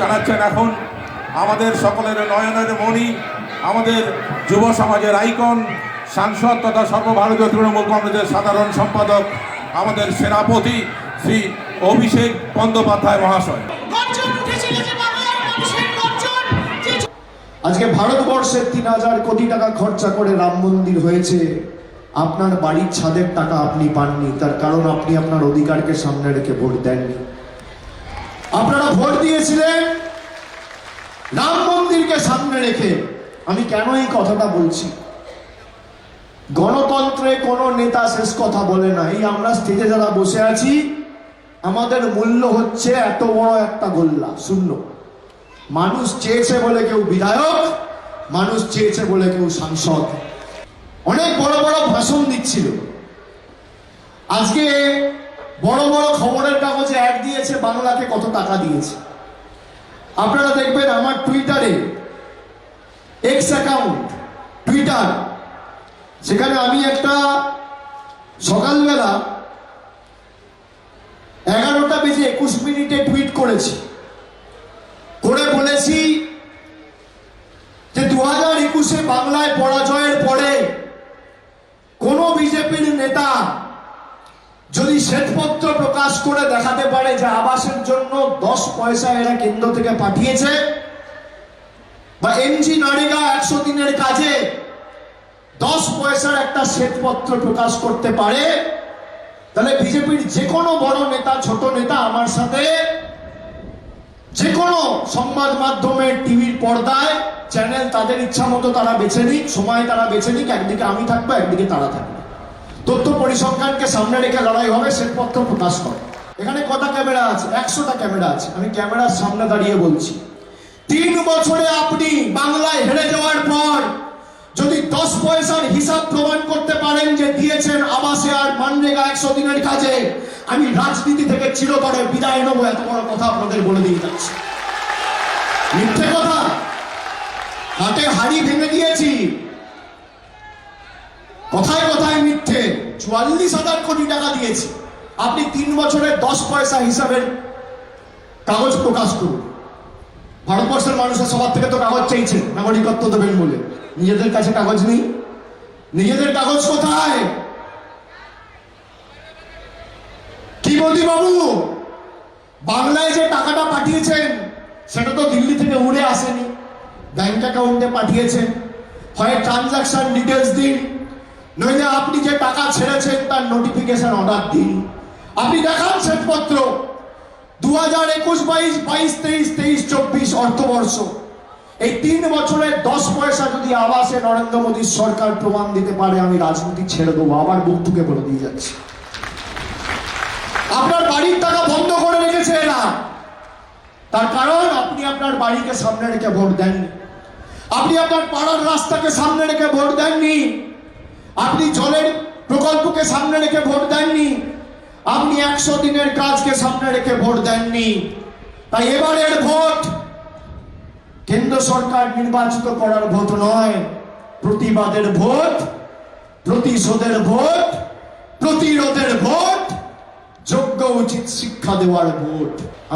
জানাচ্ছেন এখন আমাদের সকলের নয়নের মণি, আমাদের যুব সমাজের আইকন, সাংসদ তথা সর্বভারতীয় তৃণমূল কংগ্রেসের সাধারণ সম্পাদক, আমাদের সেনাপতি শ্রী অভিষেক বন্দ্যোপাধ্যায় মহাশয়। আজকে ভারতবর্ষের তিন হাজার কোটি টাকা খরচা করে রাম মন্দির হয়েছে। আপনার বাড়ির ছাদের টাকা আপনি পাননি, তার কারণ আপনি আপনার অধিকারকে সামনে রেখে ভোট দেননি। আপনারা ভোট দিয়েছিলেন? রাম মন্দিরকে সামনে রেখে আমি কেন এই কথাটা বলছি? গণতন্ত্রে কোনো নেতা শেষ কথা বলে না। এই আমরা স্টেজে যারা বসে আছি, আমাদের মূল্য হচ্ছে এত বড় একটা গোল্লা, শূন্য। মানুষ চেয়েছে বলে কেউ বিধায়ক, মানুষ চেয়েছে বলে কেউ সাংসদ। অনেক বড় বড় ভাষণ দিচ্ছিল। আজকে বড় বড় দিয়েছে বাংলাকে কত টাকা দিয়েছে। আপনারা দেখবেন আমার টুইটারে এক্স অ্যাকাউন্ট টুইটার সেখানে আমি একটা সকালবেলা এগারোটা বেজে একুশ মিনিটে টুইট করেছি। করে বলেছি যে দু হাজার একুশে বাংলায় পরাজয়ের পরে কোন বিজেপির নেতা যদি শ্বেতপত্র প্রকাশ করে দেখাতে পারে যে আবাসের জন্য দশ পয়সা এরা কেন্দ্র থেকে পাঠিয়েছে, বা এমজি নারিগা একশো দিনের কাজে দশ পয়সার একটা শ্বেতপত্র প্রকাশ করতে পারে, তাহলে বিজেপির যে কোনো বড় নেতা, ছোট নেতা আমার সাথে যে কোনো সংবাদ মাধ্যমে টিভির পর্দায় চ্যানেল তাদের ইচ্ছা মতো তারা বেছে নিক, সময় তারা বেছে নিক, একদিকে আমি থাকব, একদিকে তারা থাকবে। পরিসংখ্যানকে সামনে রেখে লড়াই হবে শ্বেতপত্র প্রকাশ করে। এখানে কটা ক্যামেরা আছে? একশোটা ক্যামেরা আছে। আমি ক্যামেরার সামনে দাঁড়িয়ে বলছি। তিন বছরে আপনি বাংলায় হেরে যাওয়ার পর যদি দশ পয়সার হিসাব প্রমাণ করতে পারেন যে দিয়েছেন আবাসে আর মানরেগা একশো দিনের কাজে, আমি রাজনীতি থেকে চিরতরে বিদায় নেব, এত বড় কথা আপনাদের বলে দিয়ে যাচ্ছি। মিথ্যে কথা? হাতে হাড়ি ভেঙে দিয়েছি। কথায় কথায় চুয়াল্লিশ হাজার কোটি টাকা দিয়েছি। আপনি তিন বছরের দশ পয়সা হিসাবের কাগজ প্রকাশ করুন। ভারতবর্ষের মানুষের সবার থেকে তো কাগজ চাইছে নাগরিকত্ব দেবেন বলে। নিজেদের কাছে কাগজ নেই। নিজেদের কাগজ কোথায়? কি মোদি বাবু বাংলায় যে টাকাটা পাঠিয়েছেন, সেটা তো দিল্লি থেকে উড়ে আসেনি। ব্যাংক অ্যাকাউন্টে পাঠিয়েছেন। হয় ট্রানজাকশন ডিটেলস দিন। নইলে আপনি যে টাকা ছেড়েছেন তার নোটিফিকেশন অর্ডার দিন। আপনি দেখান শ্বেতপত্র। দু হাজার একুশ, বাইশ বাইশ, তেইশ তেইশ, চব্বিশ অর্থবর্ষ। এই তিন বছরের দশ পয়সা যদি আবাসে নরেন্দ্র মোদীর সরকার প্রমাণ দিতে পারে, আমি রাজনীতি ছেড়ে দেবো, আবার বুক ঠুকে বলে দিয়ে যাচ্ছি। আপনার বাড়ির টাকা বন্ধ করে রেখেছে এরা। তার কারণ, আপনি আপনার বাড়িকে সামনে রেখে ভোট দেননি। আপনি আপনার পাড়ার রাস্তাকে সামনে রেখে ভোট দেননি। আপনি জলের প্রকল্পকে সামনে রেখে ভোট দেননি। আপনি একশো দিনের কাজকে সামনে রেখে ভোট দেননি। তাই এবারের ভোট কেন্দ্র সরকার নির্বাচিত করার ভোট নয়। প্রতিবাদের ভোট, প্রতিশোধের ভোট, প্রতিরোধের ভোট, যোগ্য উচিত শিক্ষা দেওয়ার ভোট।